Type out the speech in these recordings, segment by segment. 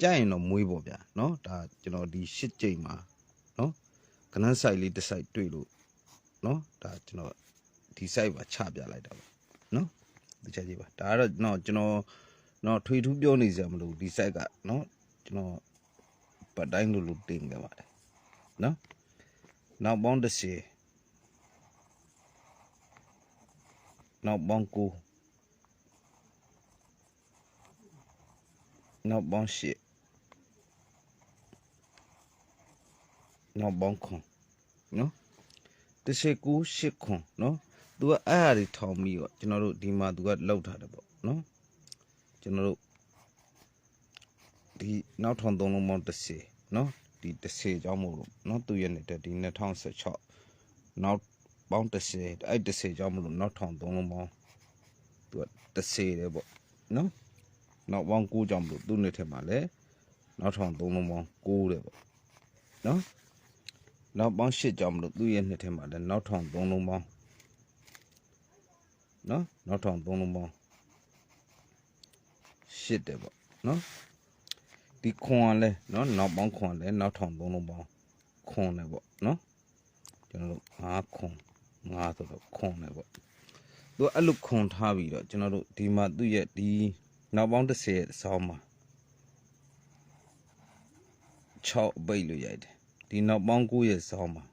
ကြရင်တော့မွေးပေါ့ဗျာเนาะဒါကျွန်တော်ဒီရှစ်ကြိမ်မှာเนาะကနန်းဆိုင်လေးတစ်ဆိုင်တွေ့လို့เนาะဒါကျွန်တော်ဒီဆိုင်ပါချပြလိုက်တာပါเนาะဒီချက်ကြီးပါဒါကတော့เนาะကျွန်တော်เนาะထွေထူးပြောနေစရာမလိုဒီဆိုင်ကเนาะကျွန်တော်ပတ်တိုင်းလို့လို့တင်ခဲ့ပါတယ်เนาะနောက်ပေါင်း10နောက်ပေါင်း9နောက်ပေါင်း10 နောက်ပေါင်းခွန်နော်တစ်စီကူရှစ်ခွန်နော်သူကအဲ့ဟာတွေထောင်ပြီးတော့ကျွန်တော်တို့ဒီမှာသူကလောက်ထားတယ်ပေါ့နော်ကျွန်တော်တို့ဒီနောက်ထောင်သုံးလုံးပေါင်းတစ်စီနော်ဒီတစ်စီကြောင်းမို့လို့နော်သူရဲ့နေတဲ့ဒီ2016နောက်ပေါင်းတစ်စီအဲ့တစ်စီကြောင်းမို့လို့နောက်ထောင်သုံးလုံးပေါင်းသူကတစ်စီတယ်ပေါ့နော်နောက်ပေါင်း9ကြောင့်မလို့သူ့နှစ်ထက်မှာလည်းနောက်ထောင်3လုံးပေါင်း9တယ်ပေါ့နော် နောက်ပေါင်း10ကြောင့်မလို့သူ့ရဲ့နှစ်ထက်မှာလည်းနောက်ထောင်3လုံးပေါင်းနော်နောက်ထောင်3လုံးပေါင်း10တယ်ပေါ့နော်ဒီခွန်ကလည်းနော်နောက်ပေါင်းခွန်ကလည်းနောက်ထောင်3လုံးပေါင်းခွန်တယ်ပေါ့နော်ကျွန်တော်တို့5ခွန်5ဆိုတော့ခွန်တယ်ပေါ့သူကအဲ့လိုခွန်ထားပြီးတော့ကျွန်တော်တို့ဒီမှာသူ့ရဲ့ဒီနောက်ပေါင်း30ရဲ့ဆောင်းမှာ6ပိတ်လို့ရိုက်တယ် ဒီနောက်ပေါင်း9ရဲ့ဆောင်းမှာ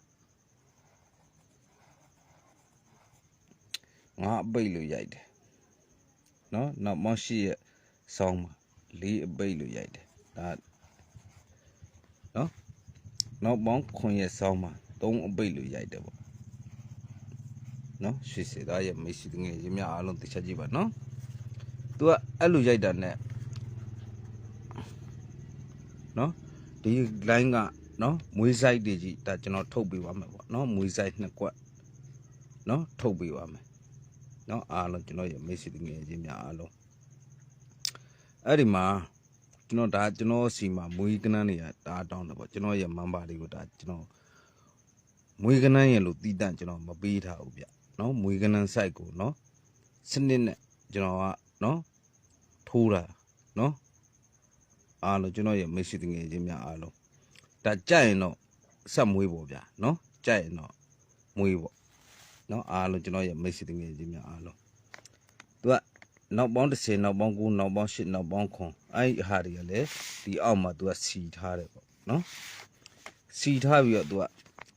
ငါအပိတ်လို့ရိုက်တယ်နော်နောက်ပေါင်း10ရဲ့ဆောင်းမှာ4အပိတ်လို့ရိုက်တယ်ဒါနော်နောက်ပေါင်း9ရဲ့ဆောင်းမှာ3အပိတ်လို့ရိုက်တယ်ပေါ့နော်ရွှေစေသားရဲ့မိတ်ဆွေငယ်ရင်းများအားလုံးသိချကြည့်ပါနော် तू ကအဲ့လိုရိုက်တာနဲ့နော်ဒီ line က နော်မွေးဆိုင်တွေကြီးဒါကျွန်တော်ထုတ်ပေးပါမယ်ပေါ့နော်မွေးဆိုင်နှစ်ကွက်နော်ထုတ်ပေးပါမယ်နော်အားလုံးကျွန်တော်ရဲ့မိတ်ဆွေငယ်ချင်းများအားလုံးအဲ့ဒီမှာကျွန်တော်ဒါကျွန်တော်စီမှာမွေးကနန်းတွေကဒါတောင်းတယ်ပေါ့ကျွန်တော်ရဲ့မန်ပါတွေကိုဒါကျွန်တော်မွေးကနန်းရဲ့လို့တီးတန့်ကျွန်တော်မပေးထားဘူးဗျနော်မွေးကနန်း site ကိုနော်စနစ်နဲ့ကျွန်တော်ကနော်ထိုးတာနော်အားလုံးကျွန်တော်ရဲ့မိတ်ဆွေတငယ်ချင်းများအားလုံး ဒါကြိုက်ရင်တော့ဆက်မွေးပေါ့ဗျာနော်ကြိုက်ရင်တော့မွေးပေါ့နော်အားလုံးကျွန်တော်ရဲ့မိတ်ဆွေတငယ်ချင်းများအားလုံးသူကနောက်ပေါင်း30နောက်ပေါင်း9နောက်ပေါင်း10နောက်ပေါင်း9အဲ့ဒီဟာတွေကလည်းဒီအောက်မှာသူကစီထားတယ်ပေါ့နော်စီထားပြီးတော့သူက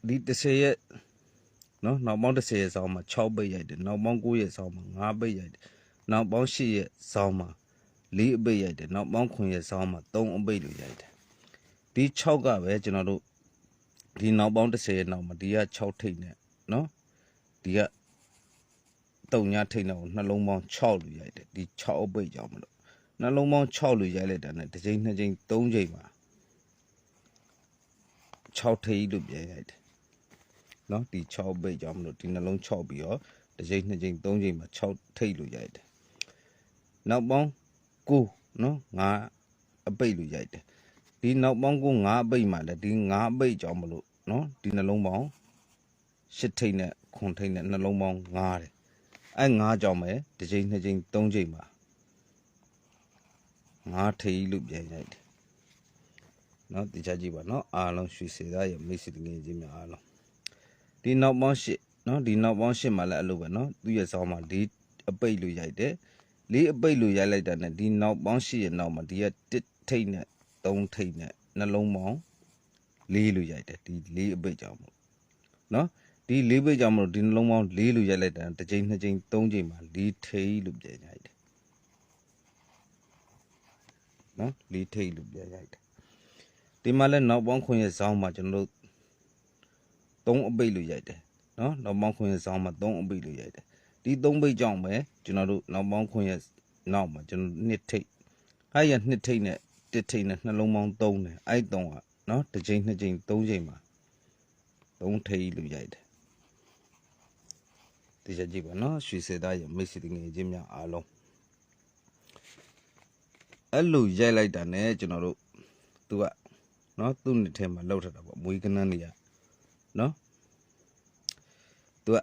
ဒီ30ရဲ့နော်နောက်ပေါင်း30ရဲ့ဆောင်းမှာ6ပိတ်ရိုက်တယ်နောက်ပေါင်း9ရဲ့ဆောင်းမှာ9ပိတ်ရိုက်တယ်နောက်ပေါင်း10ရဲ့ဆောင်းမှာ4အပိတ်ရိုက်တယ်နောက်ပေါင်း9ရဲ့ဆောင်းမှာ3အပိတ်လို့ရိုက်တယ် ဒီ6ကပဲကျွန်တော်တို့ဒီနောက်ပေါင်း30ရဲ့နောက်မှာဒီက6ထိပ်နဲ့နော်ဒီကတုံညာထိပ်နဲ့ကိုနှလုံးပေါင်း6လို့ရိုက်တယ်ဒီ6အပိတ်ကြောင့်မလို့နှလုံးပေါင်း6လို့ရိုက်လိုက်တာနဲ့တစ်ချိန်နှစ်ချိန်သုံးချိန်မှာ6ထိပ်လို့ပြန်ရိုက်တယ် เนาะဒီ6ပိတ်ကြောင့်မလို့ဒီနှလုံး6ပြီးတော့တစ်ချိန်နှစ်ချိန်သုံးချိန်မှာ6ထိတ်လို့ရိုက်တယ်နောက်ပေါင်း9เนาะ9အပိတ်လို့ရိုက်တယ် ဒီနောက်ပေါင်းကို9အပိတ်မှာလည်းဒီ9အပိတ်ကြောင့်မလို့နော်ဒီနှလုံးပေါင်း10ထိတ်နဲ့9ထိတ်နဲ့နှလုံးပေါင်း9တယ်အဲ9ကြောင့်ပဲတစ်ချိန်နှစ်ချိန်သုံးချိန်မှာ9ထိတ်လို့ပြန်ရိုက်တယ်နော်တခြားကြည့်ပါနော်အားလုံးရွှေစေသားရဲ့မိတ်ဆွေငယ်ချင်းများအားလုံးဒီနောက်ပေါင်း10နော်ဒီနောက်ပေါင်း10မှာလည်းအလိုပဲနော်သူ့ရဲ့ဆောင်းမှာဒီအပိတ်လို့ရိုက်တယ်လေးအပိတ်လို့ရိုက်လိုက်တာနဲ့ဒီနောက်ပေါင်း10ရဲ့နောက်မှာဒီကတစ်ထိတ်နဲ့ သုံးထိတ်နဲ့နှလုံးပေါင်း၄လို့ရိုက်တယ်ဒီ၄အပိတ်ကြောင့်မို့နော်ဒီ၄ပိတ်ကြောင့်မလို့ဒီနှလုံးပေါင်း၄လို့ရိုက်လိုက်တာတစ်ချိန်နှစ်ချိန်သုံးချိန်မှာ၄ထိတ်လို့ပြန်ရိုက်တယ်နော်၄ထိတ်လို့ပြန်ရိုက်တယ်ဒီမှာလည်းနောက်ပေါင်းခွင့်ရဲ့ဆောင်းမှာကျွန်တော်တို့3အပိတ်လို့ရိုက်တယ်နော်နောက်ပေါင်းခွင့်ရဲ့ဆောင်းမှာ3အပိတ်လို့ရိုက်တယ်ဒီ3ပိတ်ကြောင့်ပဲကျွန်တော်တို့နောက်ပေါင်းခွင့်ရဲ့နောက်မှာကျွန်တော်နှစ်ထိတ်အဲ့ရနှစ်ထိတ်နဲ့ တစ်ထိတ်နဲ့နှလုံးပေါင်း3တယ်အဲ့3ကနော်တစ်ချိန်နှစ်ချိန်3ချိန်မှာ3ထိတ်လို့ရိုက်တယ်ဒီချက်ကြည့်ပါနော်ရွှေစေသားရဲ့မိတ်ဆွေတငယ်ချင်းများအားလုံးအဲ့လိုရိုက်လိုက်တာ ਨੇ ကျွန်တော်တို့သူကနော်သူ့နှစ်ထဲမှာလောက်ထတာပေါ့မွေးကနန်းနေရနော်သူက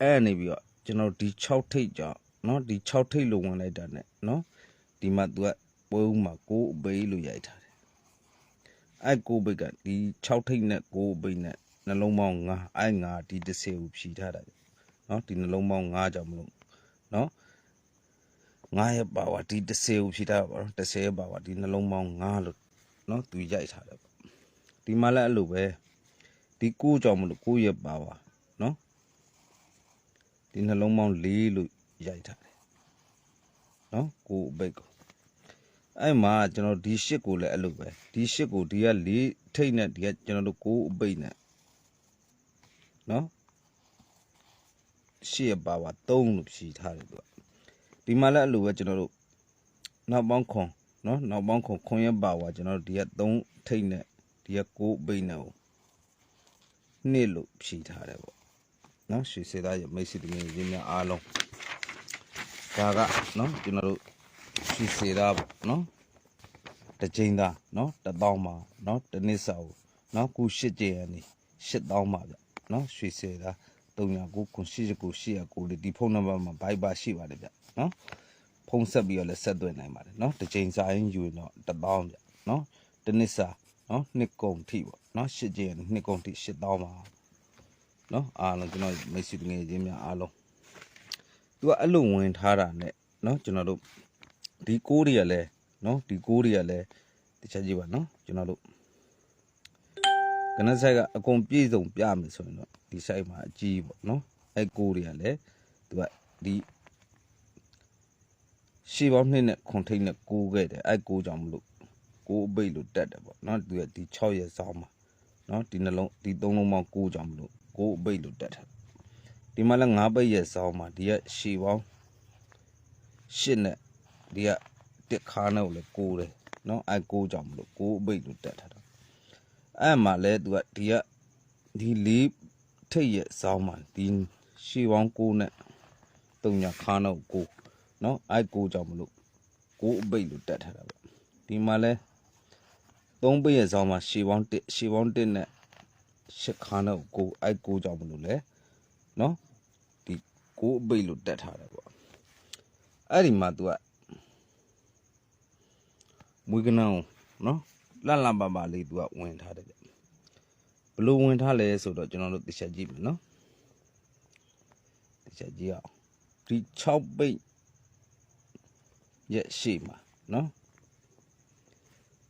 အဲ့နေပြီးတော့ကျွန်တော်ဒီ6ထိတ်ကြောင့်နော်ဒီ6ထိတ်လိုဝင်လိုက်တာ ਨੇ နော်ဒီမှာသူက ပွဲ ပွဲဦးမှာကိုအပိတ်လို့ရိုက်ထားတယ်အဲ့ကိုပိတ်ကဒီ6ထိပ်နဲ့ကိုပိတ်နဲ့နှလုံးပေါင်း9အဲ့9ဒီ30ကိုဖြီထားတာเนาะဒီနှလုံးပေါင်း9ကြောင့်မလို့เนาะ9ရဲ့ပါဝါဒီ30ကိုဖြီထားတာပါတော့30ရဲ့ပါဝါဒီနှလုံးပေါင်း9လို့เนาะသူရိုက်ထားတယ်ပေါ့ဒီမှာလည်းအဲ့လိုပဲဒီ9ကြောင့်မလို့9ရဲ့ပါဝါเนาะဒီနှလုံးပေါင်း4လို့ရိုက်ထားတယ်နော်ကိုအပိတ်ကို အဲ့မှာကျွန်တော်ဒီရှစ်ကိုလည်းအဲ့လိုပဲဒီရှစ်ကိုဒီက၄ထိတ်နဲ့ဒီကကျွန်တော်တို့ကိုအပိတ်နဲ့နော်ရှစ်ရပါပါ3လို့ဖြီထားတယ်သူကဒီမှာလည်းအဲ့လိုပဲကျွန်တော်တို့နောက်ပေါင်းခွန်နော်နောက်ပေါင်းခွန်ခွန်ရပါပါကျွန်တော်တို့ဒီက3ထိတ်နဲ့ဒီကကိုအပိတ်နဲ့ကိုနှစ်လို့ဖြီထားတယ်ပေါ့နော်ရွှေစေသားရမိတ်ဆွေတငယ်ချင်းများအားလုံးဒါကနော်ကျွန်တော်တို့ ရွှေစေသားပေါ့နော်တစ်ချိန်သားနော်တစ်ပေါင်းပါနော်တစ်နစ်စာကိုနော်ခုရှစ်ကျရနေရှစ်တောင်းပါဗျနော်ရွှေစေသား39ခု89 89လေးဒီဖုန်းနံပါတ်မှာဘိုက်ပါရှိပါတယ်ဗျနော်ဖုန်းဆက်ပြီးတော့လည်းဆက်သွင်းနိုင်ပါတယ်နော်တစ်ချိန်စာရင်းယူရင်တော့တစ်ပေါင်းဗျနော်တစ်နစ်စာနော်နှစ်ကုန်ထိပေါ့နော်ရှစ်ကျရနေနှစ်ကုန်ထိရှစ်တောင်းပါနော်အားလုံးကျွန်တော်မိတ်ဆွေငယ်ချင်းများအားလုံးသူကအဲ့လိုဝင်ထားတာနဲ့နော်ကျွန်တော်တို့ ဒီကိုးတွေကလည်းနော်ဒီကိုးတွေကလည်းတခြားကြည့်ပါနော်ကျွန်တော်တို့ကနက်ဆိုင်ကအကုန်ပြည့်စုံပြမယ်ဆိုရင်တော့ဒီဆိုင်မှာအကြီးပေါ့နော်အဲ့ကိုးတွေကလည်းသူကဒီရှေးပေါင်းနှစ်နဲ့ခွန်ထိတ်နဲ့ကိုးခဲ့တယ်အဲ့ကိုးကြောင့်မလို့ကိုးအပိတ်လို့တက်တယ်ပေါ့နော်သူကဒီ6ရက်စောင်းမှာနော်ဒီနှလုံးဒီသုံးလုံးပေါင်းကိုးကြောင့်မလို့ကိုးအပိတ်လို့တက်တယ်ဒီမှာလည်း9ပိတ်ရက်စောင်းမှာဒီကရှေးပေါင်းရှစ်နဲ့ ဒီကတစ်ခါနဲ့ကိုလည်းကိုးတယ်နော်အဲ့ကိုးကြောင့်မလို့ကိုးအပိတ်လို့တက်ထားတာအဲ့မှာလဲသူကဒီကဒီလေးထိတ်ရဲ့စောင်းမှာဒီရှေးပေါင်းကိုးနဲ့တုံညာခါနဲ့ကိုးနော်အဲ့ကိုးကြောင့်မလို့ကိုးအပိတ်လို့တက်ထားတာပေါ့ဒီမှာလဲသုံးပိတ်ရဲ့စောင်းမှာရှေးပေါင်းတစ်ရှေးပေါင်းတစ်နဲ့ရှစ်ခါနဲ့ကိုးအဲ့ကိုးကြောင့်မလို့လဲနော်ဒီကိုးအပိတ်လို့တက်ထားတယ်ပေါ့အဲ့ဒီမှာ तू က မွေးကနန်းနော်လှလှပပလေး तू ကဝင်ထားတယ်ဗျဘလို့ဝင်ထားလဲဆိုတော့ကျွန်တော်တို့တစ်ချက်ကြည့်မယ်နော်တစ်ချက်ကြည့်အောင်ဒီ6ပိတ်ရဲ့ရှေ့မှာနော်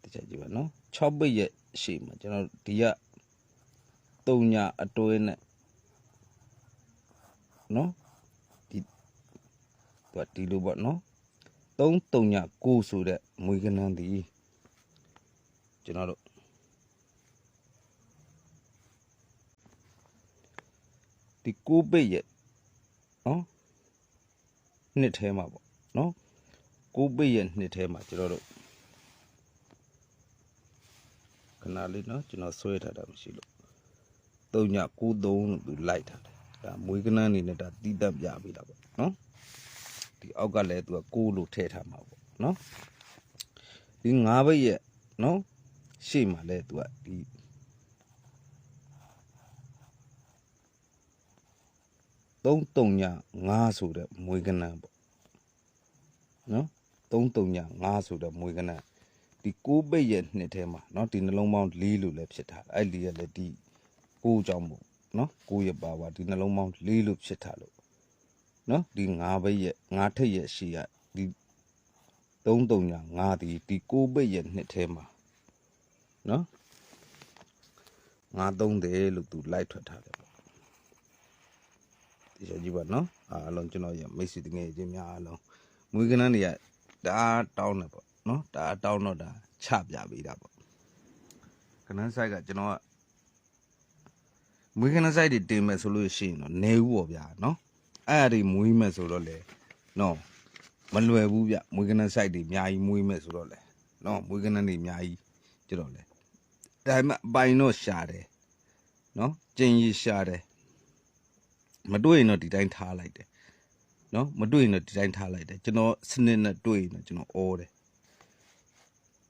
တစ်ချက်ကြည့်ပါနော်6ပိတ်ရဲ့ရှေ့မှာကျွန်တော်ဒီက3ညာအတွဲနဲ့နော်ဒီသူကဒီလိုပေါ့နော် 3 3ညာ9ဆိုတဲ့မွေးကနန်းဒီကျွန်တော်တို့ဒီ9ပိတ်ရဲ့နော်နှစ်ထဲမှာပေါ့နော်9ပိတ်ရဲ့နှစ်ထဲမှာကျွန်တော်တို့ခဏလေးနော်ကျွန်တော်ဆွဲထားတာမရှိလို့3ည93လို့သူလိုက်ထားတယ်ဒါမွေးကနန်းနေနဲ့ဒါတီးတက်ပြပေးတာပေါ့နော် ဒီအောက်ကလည်းသူက6လို့ထည့်ထားမှာပေါ့နော်ဒီ9ဘိတ်ရဲ့နော်ရှေ့မှာလည်းသူကဒီ3 3ည5ဆိုတဲ့မွေးကနန်းပေါ့နော်3 3ည5ဆိုတဲ့မွေးကနန်းဒီ6ဘိတ်ရဲ့နှစ်ထဲမှာเนาะဒီနှလုံးပေါင်း4လို့လည်းဖြစ်ထားတယ်အဲ့ဒီကလည်းဒီ6ကြောင့်မို့เนาะ6ရဲ့ပါပါဒီနှလုံးပေါင်း4လို့ဖြစ်ထားလို့ နော်ဒီငါးဘိတ်ရဲ့ငါးထက်ရဲ့ရှေ့ရဒီသုံးတုံညာငါးဒီဒီကိုးဘိတ်ရဲ့နှစ်ထဲမှာနော်ငါးသုံးတယ်လို့သူလိုက်ထွက်ထားတယ်ပေါ့ဒီလိုကြည့်ပါနော်အားလုံးကျွန်တော်ရဲ့မိတ်ဆွေတငယ်ချင်းများအားလုံးမွေးကနန်းတွေကဒါတောင်းတယ်ပေါ့နော်ဒါတောင်းတော့ဒါချပြပေးတာပေါ့ကနန်းဆိုင်ကကျွန်တော်ကမွေးကနန်းဆိုင်တွေတင်မယ်ဆိုလို့ရှိရင်တော့နေဦးပေါ့ဗျာနော် အဲ့အဒီမွေးမယ်ဆိုတော့လေနော်မလွယ်ဘူးဗျမွေးကနန်းဆိုင်တွေအများကြီးမွေးမယ်ဆိုတော့လေနော်မွေးကနန်းတွေအများကြီးကျတော့လေဒါပေမဲ့အပိုင်တော့ရှာတယ်နော်ကျင်ကြီးရှာတယ်မတွေ့ရင်တော့ဒီတိုင်းထားလိုက်တယ်နော်မတွေ့ရင်တော့ဒီတိုင်းထားလိုက်တယ်ကျွန်တော်စနစ်နဲ့တွေ့ရင်တော့ကျွန်တော်အော်တယ်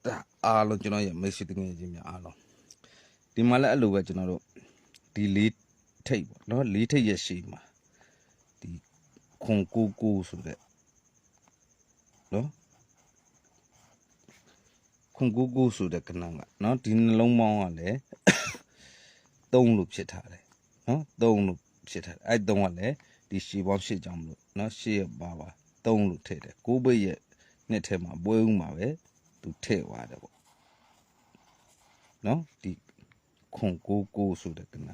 ဒါအားလုံးကျွန်တော်ရဲ့မိတ်ဆွေတငယ်ချင်းများအားလုံးဒီမှာလည်းအဲ့လိုပဲကျွန်တော်တို့ဒီလေးထိတ်ပေါ့နော်လေးထိတ်ရဲ့ရှေ့မှာ 0.99ဆိုတဲ့နော်0.99ဆိုတဲ့ကဏ္ဍကနော်ဒီနှလုံးပေါင်းကလည်း3လို့ဖြစ်ထားတယ်နော်3လို့ဖြစ်ထားတယ်အဲ့3ကလည်းဒီရှေ့ပေါင်းရှေ့ကြောင့်မလို့နော်ရှေ့ရပါပါ3လို့ထည့်တယ်ကိုဘိတ်ရဲ့နှစ်ထဲမှာပွဲဦးမှာပဲသူထည့်သွားတယ်ပေါ့နော်ဒီ0.99ဆိုတဲ့ကဏ္ဍ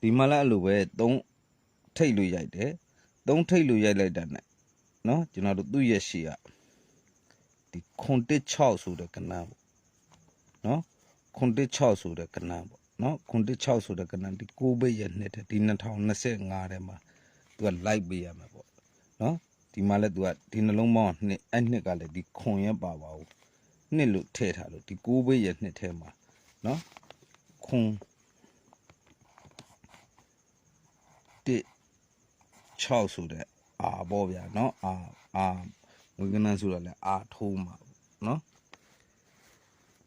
ဒီမှာလည်းအဲ့လိုပဲ3ထိတ်လို့ရိုက်တယ် 3ထိတ်လို့ရိုက်လိုက်တာ ਨੇ နော်ကျွန်တော်တို့သူ့ရဲ့ရှည်ကဒီခွန်တစ်6ဆိုတဲ့ကဏ္ဍပေါ့နော်ခွန်တစ်6ဆိုတဲ့ကဏ္ဍပေါ့နော်ခွန်တစ်6ဆိုတဲ့ကဏ္ဍဒီ6ဘိတ်ရဲ့နှစ်တဲ့ဒီ2025ထဲမှာသူကလိုက်ပေးရမှာပေါ့နော်ဒီမှာလဲသူကဒီနှလုံးပေါင်းနှစ်အဲ့နှစ်ကလည်းဒီခွန်ရဲ့ပါပါဘူးနှစ်လို့ထည့်ထားလို့ဒီ6ဘိတ်ရဲ့နှစ်ထဲမှာနော်ခွန်တစ် 6ဆိုတဲ့အာပေါ့ဗျာနော်အာအာငွေကနန်းဆိုတော့လဲအာထိုးမှာပေါ့နော်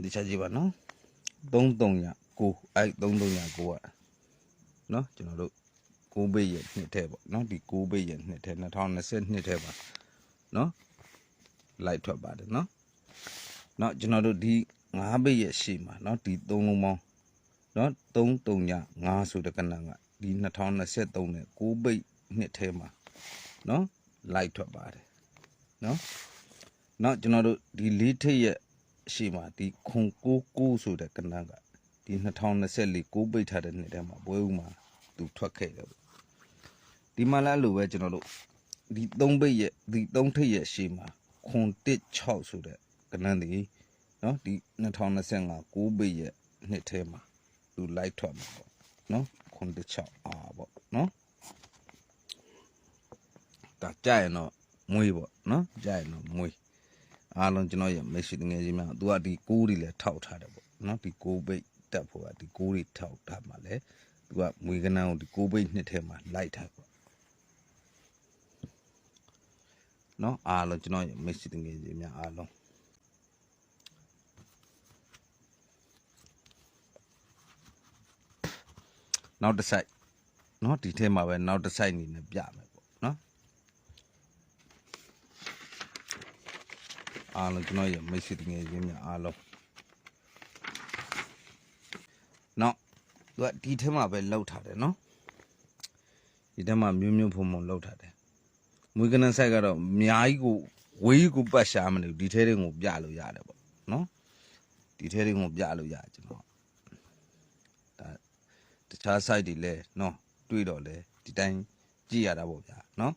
ဒီချက်ကြည့်ပါနော်33ညကိုအဲ့33ညကိုอ่ะနော်ကျွန်တော်တို့ကိုဘေးရဲ့နှစ်ထဲပေါ့နော်ဒီကိုဘေးရဲ့နှစ်ထဲ2020ထဲပါနော်လိုက်ထွက်ပါတယ်နော်နော်ကျွန်တော်တို့ဒီ9ဘေးရဲ့ရှေ့မှာနော်ဒီ3လုံးပေါင်းနော်33ည9ဆိုတဲ့ကဏ္ဍကဒီ2023နဲ့6ဘေး နှစ်ထဲမှာနော်လိုက်ထွက်ပါတယ်နော်နောက်ကျွန်တော်တို့ဒီလေးထိပ်ရဲ့ရှေ့မှာဒီခွန်ကိုကိုဆိုတဲ့ကဏ္ဍကဒီ2024ကိုပိတ်ထားတဲ့နှစ်ထဲမှာပွဲဦးမှာသူထွက်ခဲ့တယ်ပေါ့ဒီမှာလည်းအဲ့လိုပဲကျွန်တော်တို့ဒီ3ပိတ်ရဲ့ဒီ3ထိပ်ရဲ့ရှေ့မှာခွန်16ဆိုတဲ့ကဏ္ဍဒီနော်ဒီ2025ကိုပိတ်ရဲ့နှစ်ထဲမှာသူလိုက်ထွက်မှာပေါ့နော်ခွန်16အာပေါ့နော် ဒါကြရင်တော့မွေးပေါ့နော်ကြရင်တော့မွေးအားလုံးကျွန်တော်ရဲ့မိတ်ဆွေတငယ်ချင်းများသူကဒီကိုးတွေလည်းထောက်ထားတယ်ပေါ့နော်ဒီကိုးပိတ်တက်ဖို့ကဒီကိုးတွေထောက်ထားမှလည်းသူကမွေးကနန်းကိုဒီကိုးပိတ်နှစ်ထဲမှာလိုက်ထားပေါ့နော်အားလုံးကျွန်တော်ရဲ့မိတ်ဆွေတငယ်ချင်းများအားလုံးနောက်တစ်ဆိုင်နော်ဒီထဲမှာပဲနောက်တစ်ဆိုင်နေနဲ့ပြမယ်ပေါ့နော် အားလုံးကျွန်တော်ရဲ့မိတ်ဆွေတငယ်ချင်းများအားလုံးနောက်သူကဒီထဲမှာပဲလောက်ထားတယ်နော်ဒီထဲမှာမျိုးမျိုးဖုံဖုံလောက်ထားတယ်မွေးကနန်းဆိုင်ကတော့အများကြီးကိုဝေးကိုပတ်ရှာမလို့ဒီထဲတွေကိုပြလို့ရတယ်ပေါ့နော်ဒီထဲတွေကိုပြလို့ရကျွန်တော်ဒါတခြား site တွေလဲနော်တွေ့တော့လဲဒီတိုင်းကြည့်ရတာပေါ့ဗျာနော်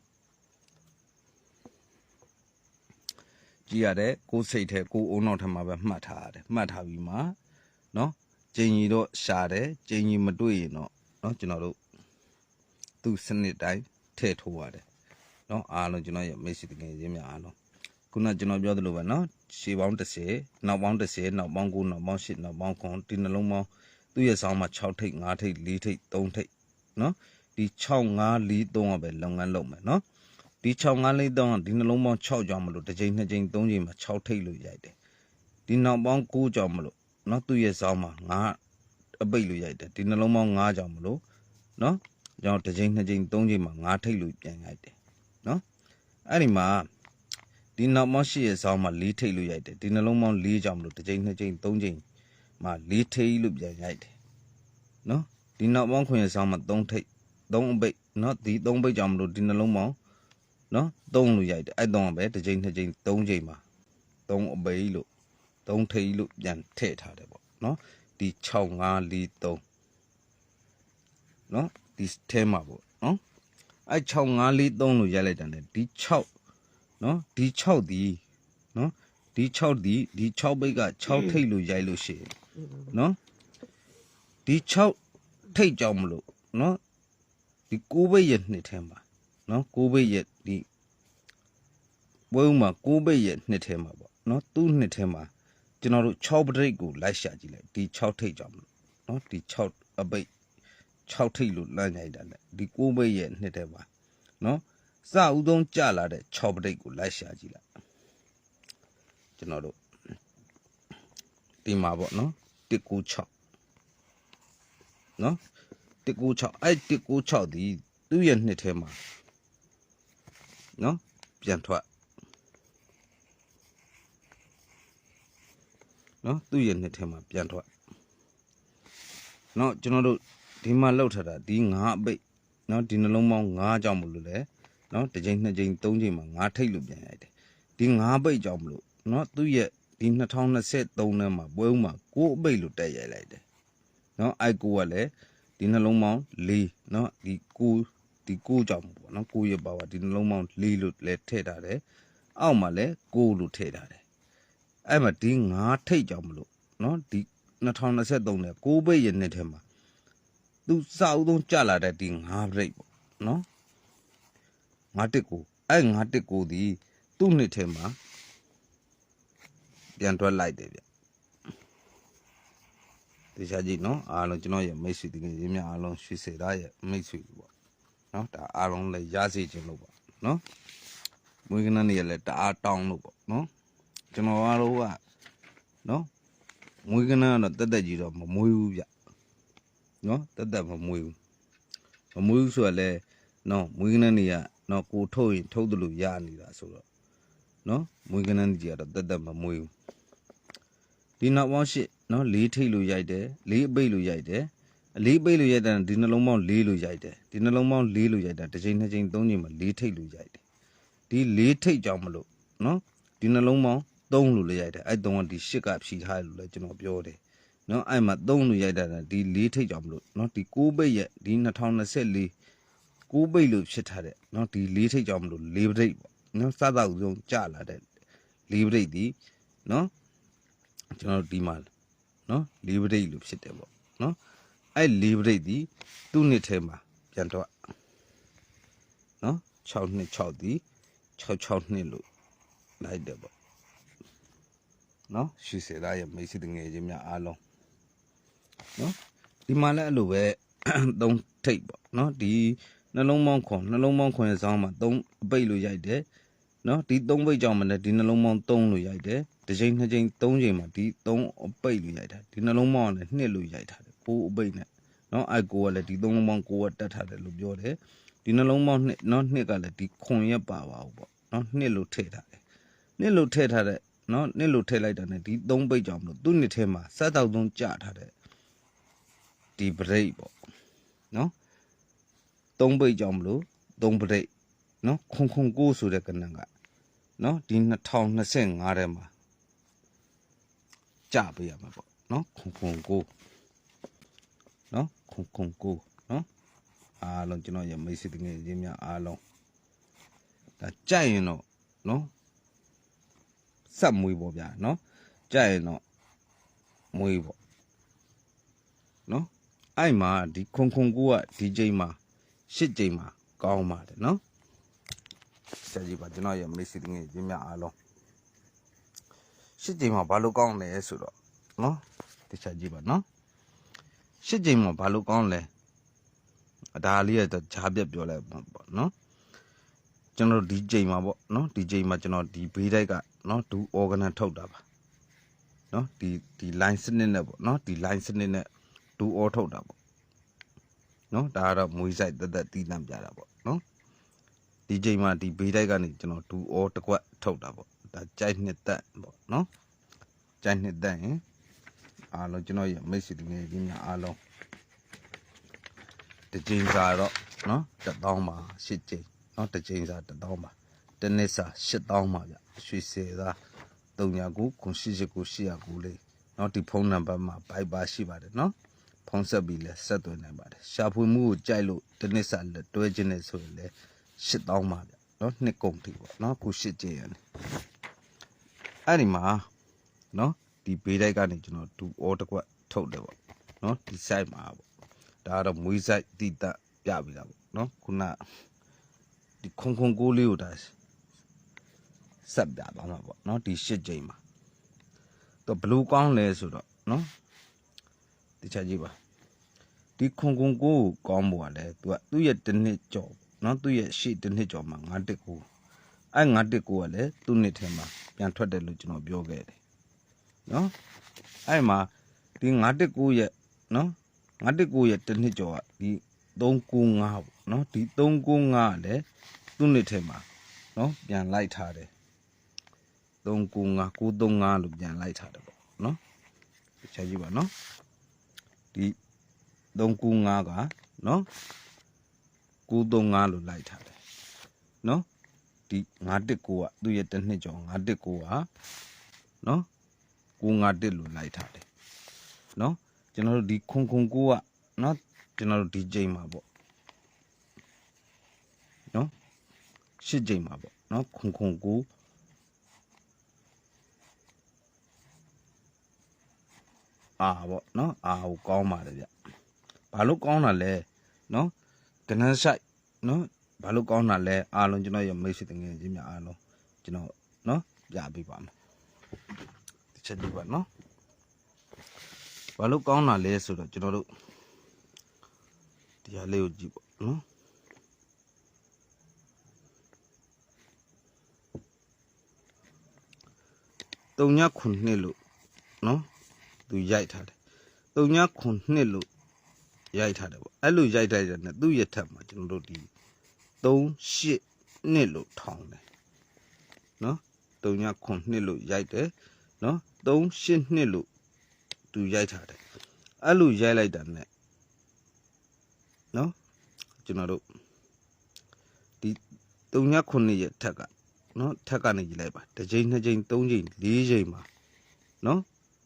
ကြည်ရတယ်ကိုယ်စိတ်ထဲကိုယ်အုံနောက်ထဲမှာပဲမှတ်ထားရတယ်မှတ်ထားပြီးမှနော်ဂျင်ကြီးတော့ရှာတယ်ဂျင်ကြီးမတွေ့ရင်တော့နော်ကျွန်တော်တို့သူ့စနစ်တိုင်းထည့်ထိုးရတယ်နော်အားလုံးကျွန်တော်ရဲ့မိတ်ဆွေတကယ်ချင်းများအားလုံးခုနကျွန်တော်ပြောသလိုပဲနော်ရှေးပေါင်း30နောက်ပေါင်း30နောက်ပေါင်း9နောက်ပေါင်း10နောက်ပေါင်း9ဒီနှလုံးပေါင်းသူ့ရဲ့ဆောင်းမှာ6ထိပ်5ထိပ်4ထိပ်3ထိပ်နော်ဒီ6 5 4 3ကပဲလုပ်ငန်းလုပ်မယ်နော် ဒီ6 5လေးတောင်းဒီနှလုံးပေါင်း6ကြောင်မလို့တစ်ချိန်နှစ်ချိန်သုံးချိန်မှာ6ထိတ်လို့ရိုက်တယ်ဒီနောက်ပေါင်း9ကြောင်မလို့เนาะသူ့ရဲ့စောင်းမှာ9အပိတ်လို့ရိုက်တယ်ဒီနှလုံးပေါင်း9ကြောင်မလို့เนาะကြောင်တစ်ချိန်နှစ်ချိန်သုံးချိန်မှာ9ထိတ်လို့ပြန်ရိုက်တယ်เนาะအဲ့ဒီမှာဒီနောက်ပေါင်း8ရဲ့စောင်းမှာ4ထိတ်လို့ရိုက်တယ်ဒီနှလုံးပေါင်း4ကြောင်မလို့တစ်ချိန်နှစ်ချိန်သုံးချိန်မှာ4ထိတ်လို့ပြန်ရိုက်တယ်เนาะဒီနောက်ပေါင်း9ရဲ့စောင်းမှာ3ထိတ်3အပိတ်เนาะဒီ3ပိတ်ကြောင်မလို့ဒီနှလုံးပေါင်း နော်သုံးလို့ရိုက်တယ်အဲ့သုံးကပဲတစ်ချိန်နှစ်ချိန်သုံးချိန်မှာသုံးအပိတ်လို့သုံးထိပ်လို့ပြန်ထည့်ထားတယ်ပေါ့နော်ဒီ6 5 4 3နော်ဒီထဲမှာပေါ့နော်အဲ့6 5 4 3လို့ရိုက်လိုက်တယ်ဒီ6နော်ဒီ6ဒီနော်ဒီ6ဒီဒီ6ပိတ်က6ထိပ်လို့ရိုက်လို့ရှိရင်နော်ဒီ6ထိပ်ကြောင်မလို့နော်ဒီ9ပိတ်ရဲ့နှစ်ထဲမှာ နော်ကိုးဘိတ်ရဲ့ဒီပွဲဥမှာကိုးဘိတ်ရဲ့နှစ်ထဲမှာပေါ့နော်သူ့နှစ်ထဲမှာကျွန်တော်တို့6ပဋိတ်ကိုလိုက်ရှာကြည့်လိုက်ဒီ6ထိတ်ကြောင့်မလို့နော်ဒီ6အပိတ်6ထိတ်လို့လမ်းရိုက်တာလေဒီကိုးဘိတ်ရဲ့နှစ်ထဲမှာနော်စဥသုံးကြလာတဲ့6ပဋိတ်ကိုလိုက်ရှာကြည့်လိုက်ကျွန်တော်တို့ဒီမှာပေါ့နော်196နော်196အဲ့196ဒီသူ့ရဲ့နှစ်ထဲမှာ နော်ပြန်ထွက်နော်သူ့ရဲ့နှစ်ထဲမှာပြန်ထွက်နော်ကျွန်တော်တို့ဒီမှာလောက်ထတာဒီငါးအပိတ်နော်ဒီနှလုံးပေါင်းငါးကြောင့်မလို့လဲနော်တစ်ချိန်နှစ်ချိန်သုံးချိန်မှာငါးထိတ်လို့ပြန်ရိုက်တယ်ဒီငါးပိတ်ကြောင့်မလို့နော်သူ့ရဲ့ဒီ2023ထဲမှာပွဲဦးမှာကိုးအပိတ်လို့တက်ရိုက်လိုက်တယ်နော်အိုက်ကိုကလည်းဒီနှလုံးပေါင်း၄နော်ဒီကိုး ဒီကိုကြောင့်ပေါ့နော်ကိုရဲ့ပါဝါဒီနှလုံးပေါင်း၄လို့လည်းထည့်ထားတယ်အောက်မှာလည်း9လို့ထည့်ထားတယ်အဲ့မှာဒီ9ထိတ်ကြောင့်မလို့နော်ဒီ2023နဲ့6ပိတ်ရဲ့နှစ်ထဲမှာသူစအုပ်ဆုံးကြလာတဲ့ဒီ9ပိတ်ပေါ့နော်9တစ်ကိုအဲ့9တစ်ကိုဒီသူ့နှစ်ထဲမှာပြန်တွက်လိုက်တယ်ဗျတေချာကြည့်နော်အားလုံးကျွန်တော်ရဲ့မိတ်ဆွေတကယ်ရင်းများအားလုံးရွှေစေတာရဲ့မိတ်ဆွေပေါ့ နော်ဒါအားလုံးလည်းရစေခြင်းလို့ပေါ့နော်မွေးကနန်းတွေလည်းတအားတောင်းလို့ပေါ့နော်ကျွန်တော်အားလုံးကနော်မွေးကနန်းကတော့တက်တက်ကြီးတော့မမွေးဘူးဗျနော်တက်တက်မမွေးဘူးမမွေးဘူးဆိုရလဲနော်မွေးကနန်းတွေကနော်ကိုထုတ်ရင်ထုတ်တယ်လို့ရနေတာဆိုတော့နော်မွေးကနန်းကြီးကတော့တက်တက်မမွေးဘူးဒီနောက်ပေါင်းရှစ်နော်လေးထိတ်လို့ရိုက်တယ်လေးအပိတ်လို့ရိုက်တယ် အလေးပိတ်လို့ရိုက်တာဒီနှလုံးပေါင်းလေးလို့ရိုက်တယ်ဒီနှလုံးပေါင်းလေးလို့ရိုက်တာတစ်ချိန်နှစ်ချိန်သုံးချိန်မှာလေးထိတ်လို့ရိုက်တယ်ဒီလေးထိတ်ကြောင့်မလို့နော်ဒီနှလုံးပေါင်း3လို့လည်းရိုက်တယ်အဲ့3ကဒီ8ကဖြီထားတယ်လို့လည်းကျွန်တော်ပြောတယ်နော်အဲ့မှာ3လို့ရိုက်တာကဒီ4ထိတ်ကြောင့်မလို့နော်ဒီ6ပိတ်ရဲ့ဒီ2024 6ပိတ်လို့ဖြစ်ထားတဲ့နော်ဒီ4ထိတ်ကြောင့်မလို့4ပိတ်ပေါ့နော်စသအုံကြလာတဲ့4ပိတ်ဒီနော်ကျွန်တော်တို့ဒီမှာနော်4ပိတ်လို့ဖြစ်တယ်ပေါ့နော် အဲ့4ပိတ်ဒီသူ့နှစ်ထဲမှာပြန်တော့နော်6နှစ်6ဒီ6 6နှစ်လို့လိုက်တယ်ပေါ့နော်ရှူစေသားရဲ့မိတ်ဆွေတငယ်ချင်းများအားလုံးနော်ဒီမှာလည်းအဲ့လိုပဲသုံးထိတ်ပေါ့နော်ဒီနှလုံးပေါင်းခွန်နှလုံးပေါင်းခွန်ရဲ့ဇောင်းမှာသုံးအပိတ်လို့ရိုက်တယ်နော်ဒီသုံးပိတ်ကြောင့်မလဲဒီနှလုံးပေါင်းသုံးလို့ရိုက်တယ်တစ်ချိန်နှစ်ချိန်သုံးချိန်မှာဒီသုံးအပိတ်လို့ရိုက်တာဒီနှလုံးပေါင်းကလည်းနှစ်လို့ရိုက်ထားတယ် ပိုးအပိတ်နဲ့နော်အိုက်ကိုကလည်းဒီသုံးလုံးပေါင်းကိုကတက်ထားတယ်လို့ပြောတယ်ဒီနှလုံးပေါင်းနှစ်နော်နှစ်ကလည်းဒီခွန်ရက်ပါပါဘူးပေါ့နော်နှစ်လို့ထည့်ထားတယ်နှစ်လို့ထည့်ထားတဲ့နော်နှစ်လို့ထည့်လိုက်တာ ਨੇ ဒီသုံးပိတ်ကြောင့်မလို့သူ့နှစ်ထဲမှာစက်တောက်သုံးကြထားတဲ့ဒီ break ပေါ့နော်သုံးပိတ်ကြောင့်မလို့သုံး break နော်ခွန်ခွန်ကိုဆိုတဲ့ကဏ္ဍကနော်ဒီ2025ထဲမှာကြပေးရမှာပေါ့နော်ခွန်ခွန်ကို နော်ခွန်ခွန်ကိုနော်အားလုံးကျွန်တော်ရဲ့မိတ်ဆွေတငယ်ချင်းများအားလုံးဒါကြိုက်ရင်တော့နော်ဆက်မွေးပေါ့ဗျာနော်ကြိုက်ရင်တော့မွေးပေါ့နော်အဲ့မှာဒီခွန်ခွန်ကိုကဒီချိန်မှာရှစ်ချိန်မှာကောင်းပါတယ်နော်ဆက်ကြည့်ပါကျွန်တော်ရဲ့မေ့ဆီငယ်ချင်းများအားလုံးရှစ်ချိန်မှာဘာလို့ကောင်းလဲဆိုတော့နော်တခြားကြည့်ပါနော် ရှစ်ချိန်မှာဘာလို့ကောင်းလဲဒါလေးရတော့ဂျားပြက်ပြောလိုက်ပါပေါ့နော်ကျွန်တော်ဒီချိန်မှာပေါ့နော်ဒီချိန်မှာကျွန်တော်ဒီဘေးတိုက်ကနော်ဒူ organ ထုတ်တာပါနော်ဒီဒီ line စနစ်နဲ့ပေါ့နော်ဒီ line စနစ်နဲ့ဒူ all ထုတ်တာပေါ့နော်ဒါကတော့မွေးဆိုင်တက်တက်တီးတန့်ပြတာပေါ့နော်ဒီချိန်မှာဒီဘေးတိုက်ကနေကျွန်တော်ဒူ all တစ်ကွက်ထုတ်တာပေါ့ဒါကြိုက်နှစ်သက်ပေါ့နော်ကြိုက်နှစ်သက်ရင် အားလုံးကျွန်တော်ရဲ့မိတ်ဆွေတွေငယ်ချင်းများအားလုံးတစ်ချိန်စာတော့နော်တစ်တောင်းပါရှစ်ချိန်နော်တစ်ချိန်စာတစ်တောင်းပါတစ်နှစ်စာရှစ်တောင်းပါဗျရွှေစေသား39ခု989 809လေးနော်ဒီဖုန်းနံပါတ်မှာဘိုက်ပါရှိပါတယ်နော်ဖုန်းဆက်ပြီးလဲဆက်သွင်းနိုင်ပါတယ်ရှာဖွေမှုကိုကြိုက်လို့တစ်နှစ်စာလက်တွဲခြင်းနဲ့ဆိုရင်လဲ8000ပါဗျနော်နှစ်ကုန်ထိပေါ့နော်ခု8ကျရတယ်အဲ့ဒီမှာနော် ဒီဘေးတိုက်ကနေကျွန်တော်ဒူအောတစ်ကွက်ထုတ်တယ်ပေါ့နော်ဒီ site မှာပေါ့ဒါကတော့မွေး site တိတပြပြီလားပေါ့နော်ခုနဒီခုံခုံကိုလေးကိုဒါဆက်ပြသွားမှာပေါ့နော်ဒီ၈ချိန်မှာတော့ဘလူးကောင်းလဲဆိုတော့နော်တခြားကြည့်ပါဒီခုံခုံကိုကောင်းဖို့ကလည်းသူကသူ့ရဲ့တစ်နှစ်ကျော်နော်သူ့ရဲ့ရှေ့တစ်နှစ်ကျော်မှာငါတက်ကိုအဲ့ငါတက်ကိုကလည်းသူ့နှစ်ထဲမှာပြန်ထွက်တယ်လို့ကျွန်တော်ပြောခဲ့တယ် နော်အဲ့မှာဒီငါတက်ကိုရဲ့နော်ငါတက်ကိုရဲ့တစ်နှစ်ကျော်ကဒီ395ပေါ့နော်ဒီ395ကလည်းသူ့နှစ်ထဲမှာနော်ပြန်လိုက်ထားတယ်395 935လို့ပြန်လိုက်ထားတယ်ပေါ့နော်ချက်ကြည့်ပါနော်ဒီ395ကနော်935လို့လိုက်ထားတယ်နော်ဒီ919ကသူ့ရဲ့တစ်နှစ်ကျော်919ကနော် 951လို့လိုက်ထားတယ်နော်ကျွန်တော်တို့ဒီခွန်ခွန်ကိုကနော်ကျွန်တော်တို့ဒီချိန်မှာပေါ့နော်ရှစ်ချိန်မှာပေါ့နော်ခွန်ခွန်ကိုအာပေါ့နော်အာကိုကောင်းပါတယ်ဗျဘာလို့ကောင်းတာလဲနော်ကနန်းဆိုင်နော်ဘာလို့ကောင်းတာလဲအားလုံးကျွန်တော်ရဲ့မိတ်ဆွေတငယ်ချင်းများအားလုံးကျွန်တော်နော်ပြပေးပါမယ်တစ် ချက်ဒီပါနော်ဘာလို့ကောင်းတာလဲဆိုတော့ကျွန်တော်တို့ဒီဟာလေးကိုကြည့်ပေါ့နော်တုံညခုနှစ်လို့နော်သူရိုက်ထားတယ်တုံညခုနှစ်လို့ရိုက်ထားတယ်ပေါ့အဲ့လိုရိုက်ထားတဲ့နဲ့သူ့ရဲ့ထက်မှာကျွန်တော်တို့ဒီ3 8နှစ်လို့ထောင်းတယ်နော်တုံညခုနှစ်လို့ရိုက်တယ် နော်3 8နှစ်လို့သူရိုက်ထားတယ်အဲ့လိုရိုက်လိုက်တာနဲ့နော်ကျွန်တော်တို့ဒီတုံညခုနှစ်ရဲ့ထက်ကနော်ထက်ကနေကြည့်လိုက်ပါတစ်ချိန်နှစ်ချိန်သုံးချိန်လေးချိန်မှာနော်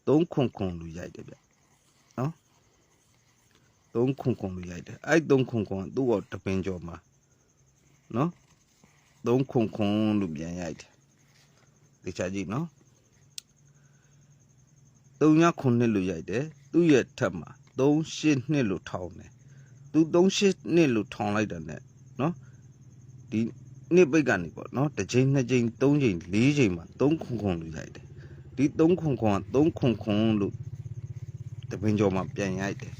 3ခွန်ခွန်လို့ရိုက်တယ်ဗျနော်3ခွန်ခွန်လို့ရိုက်တယ်အဲ့3ခွန်ခွန်ကသူ့ဘောတပင်ကျော်မှာနော်3ခွန်ခွန်လို့ပြန်ရိုက်တယ်ဒီချာကြည့်နော် 3ညခွန်နှစ်လို့ရိုက်တယ်သူ့ရဲ့ထက်မှာ3ရှစ်နှစ်လို့ထောင်းတယ်သူ3ရှစ်နှစ်လို့ထောင်းလိုက်တာ ਨੇ နော်ဒီနှစ်ပိတ်ကနေပေါ့နော်တစ်ချိန်နှစ်ချိန်သုံးချိန်လေးချိန်မှာ3ခွန်ခွန်လို့ရိုက်တယ်ဒီ3ခွန်ခွန်က3ခွန်ခွန်လို့တပင်ကျော်မှာပြန်ရိုက်တယ်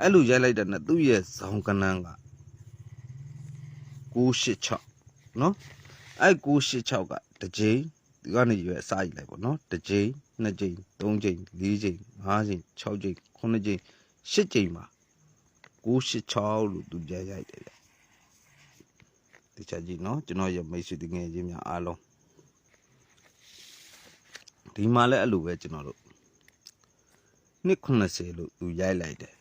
အဲ့လိုရိုက်လိုက်တာ ਨੇ သူ့ရဲ့ဇောင်းကနန်းက986နော်အဲ့986ကတစ်ချိန် ဒီကနေရွယ်အစားယူလိုက်ပေါ့နော်တစ်ချိန်နှစ်ချိန်သုံးချိန်လေးချိန်ငါးချိန်၆ချိန်ခုနှစ်ချိန်ရှစ်ချိန်မှာ986လို့သူပြန်ရိုက်တယ်ဗျဒီချက်ကြီးနော်ကျွန်တော်ရဲ့မိတ်ဆွေတငယ်ချင်းများအားလုံးဒီမှာလည်းအဲ့လိုပဲကျွန်တော်တို့နှစ်90လို့သူရိုက်လိုက်တယ်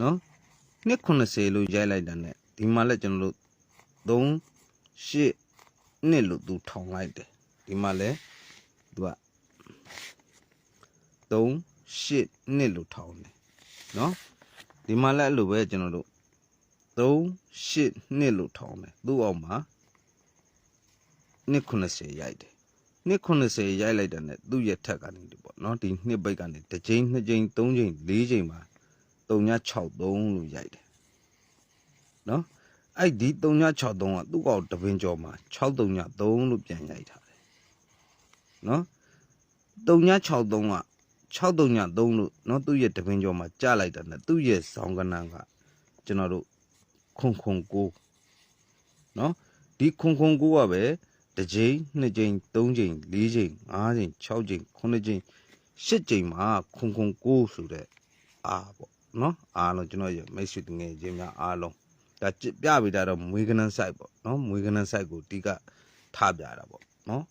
နော်နှစ်90လို့ရိုက်လိုက်တာ ਨੇ ဒီမှာလည်းကျွန်တော်တို့3 8 နှစ်လို့သူထောင်လိုက်တယ်ဒီမှာလည်းသူက3 8နှစ်လို့ထောင်တယ်နော်ဒီမှာလည်းအဲ့လိုပဲကျွန်တော်တို့3 8နှစ်လို့ထောင်တယ်သူ့အောက်မှာနှစ်90ရိုက်တယ်နှစ်90ရိုက်လိုက်တာ ਨੇ သူ့ရဲ့ထက်ကနေဒီပေါ့နော်ဒီနှစ်ပိတ်ကနေတစ်ချိန်နှစ်ချိန်သုံးချိန်လေးချိန်မှာ363လို့ရိုက်တယ်နော် အဲ့ဒီ363ကသူ့ကောက်တပင်ကျော်မှာ633လို့ပြန်ရိုက်ထားတယ်နော်363က633လို့နော်သူ့ရဲ့တပင်ကျော်မှာကြားလိုက်တာ ਨੇ သူ့ရဲ့ဇောင်းကနန်းကကျွန်တော်တို့ခွန်ခွန်ကိုနော်ဒီခွန်ခွန်ကိုကပဲတစ်ချိန်နှစ်ချိန်သုံးချိန်လေးချိန်ငါးချိန်၆ချိန်ခုနှစ်ချိန်ရှစ်ချိန်မှာခွန်ခွန်ကိုဆိုတဲ့အာပေါ့နော်အားလုံးကျွန်တော်ရဲ့မိတ်ဆွေငယ်ချင်းများအားလုံး ဒါပြပေးတာတော့မွေးကနန်း site ပေါ့နော်မွေးကနန်း site ကိုတိကထပြတာပေါ့နော်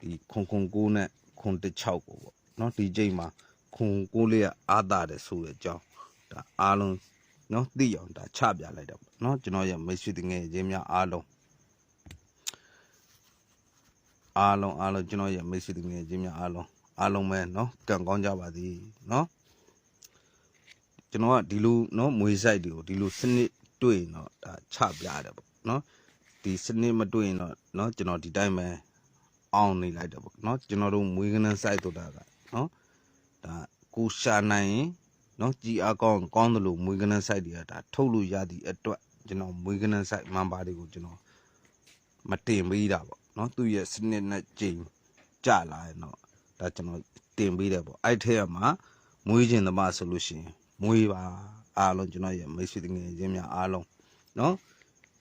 ဒီခွန်ခွန်ကိုနဲ့ခွန်16ကိုပေါ့နော်ဒီကြိမ်မှာခွန်ကိုလေးကအာသာတယ်ဆိုတဲ့အကြောင်းဒါအားလုံးနော်သိအောင်ဒါချပြလိုက်တာပေါ့နော်ကျွန်တော်ရဲ့မိတ်ဆွေတငယ်ချင်းများအားလုံးအားလုံးအားလုံးကျွန်တော်ရဲ့မိတ်ဆွေတငယ်ချင်းများအားလုံးအားလုံးပဲနော်ကံကောင်းကြပါသည်နော်ကျွန်တော်ကဒီလိုနော်မွေးဆိုင်တွေကိုဒီလိုစနစ် တွေ့ရင်တော့ဒါချပြရတယ်ပေါ့နော်ဒီစနစ်မတွေ့ရင်တော့နော်ကျွန်တော်ဒီတိုင်းပဲအောင်နေလိုက်တယ်ပေါ့နော်ကျွန်တော်တို့မွေးကနန်း site တို့တာကနော်ဒါကိုရှာနိုင်ရင်နော်ကြည်အားကောင်းကောင်းတယ်လို့မွေးကနန်း site တွေကဒါထုတ်လို့ရသည့်အတွက်ကျွန်တော်မွေးကနန်း site မန်ပါတွေကိုကျွန်တော်မတင်ပေးတာပေါ့နော်သူ့ရဲ့စနစ်နဲ့ကြိမ်ကြလာရင်တော့ဒါကျွန်တော်တင်ပေးတယ်ပေါ့အဲ့ထက်ကမှမွေးခြင်းသမားဆိုလို့ရှိရင်မွေးပါ အားလုံးကျွန်တော်ရဲ့မိတ်ဆွေတငယ်ချင်းများအားလုံးနော်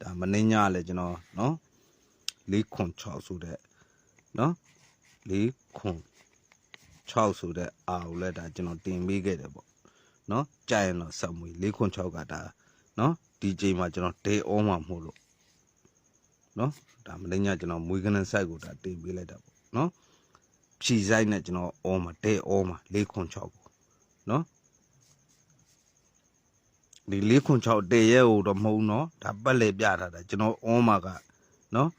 ဒါမင်းညလည်းကျွန်တော်နော်606ဆိုတဲ့နော်606ဆိုတဲ့အားကိုလည်းဒါကျွန်တော်တင်ပေးခဲ့တယ်ပေါ့နော်ကြာရင်တော့ဆက်မွေ606ကဒါနော်ဒီချိန်မှာကျွန်တော် day on မှာမဟုတ်လို့နော်ဒါမင်းညကျွန်တော်မွေးကနန်း site ကိုဒါတင်ပေးလိုက်တာပေါ့နော်ဖြီဆိုင်နဲ့ကျွန်တော် on မှာ day on မှာ606ကိုနော် ဒီ606တရဲကိုတော့မဟုတ်နော်ဒါပတ်လေပြထားတာကျွန်တော်အွန်မှာကနော်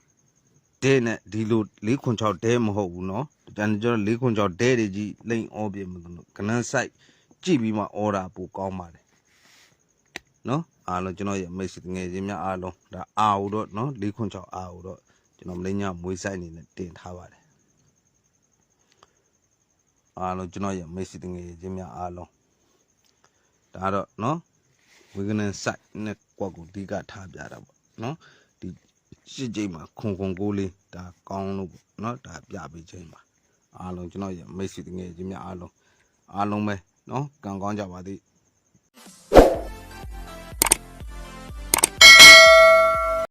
ဒဲနဲ့ဒီလို606ဒဲမဟုတ်ဘူးနော်ကျန်ကျွန်တော်606ဒဲတွေကြီးလိမ့်အောပြမလို့ကနန်းဆိုင်ကြည့်ပြီးမှအော်ဒါပိုကောင်းပါတယ်နော်အားလုံးကျွန်တော်ရဲ့မိတ်ဆွေငယ်ချင်းများအားလုံးဒါအာဟုတော့နော်606အာဟုတော့ကျွန်တော်မလိမ့်ညမွေးဆိုင်အနေနဲ့တင်ထားပါတယ်အားလုံးကျွန်တော်ရဲ့မိတ်ဆွေငယ်ချင်းများအားလုံးဒါတော့နော် ဝေကနန်ဆိုင်နဲ့ကွက်ကိုအဓိကထားပြတာပေါ့နော်ဒီရှစ်ကြိမ်မှာခွန်ခွန်ကိုလေးဒါကောင်းလို့ပေါ့နော်ဒါပြပေးချိန်မှာအားလုံးကျွန်တော်ရဲ့မိတ်ဆွေတငယ်ချင်းများအားလုံးအားလုံးပဲနော်ကံကောင်းကြပါသည်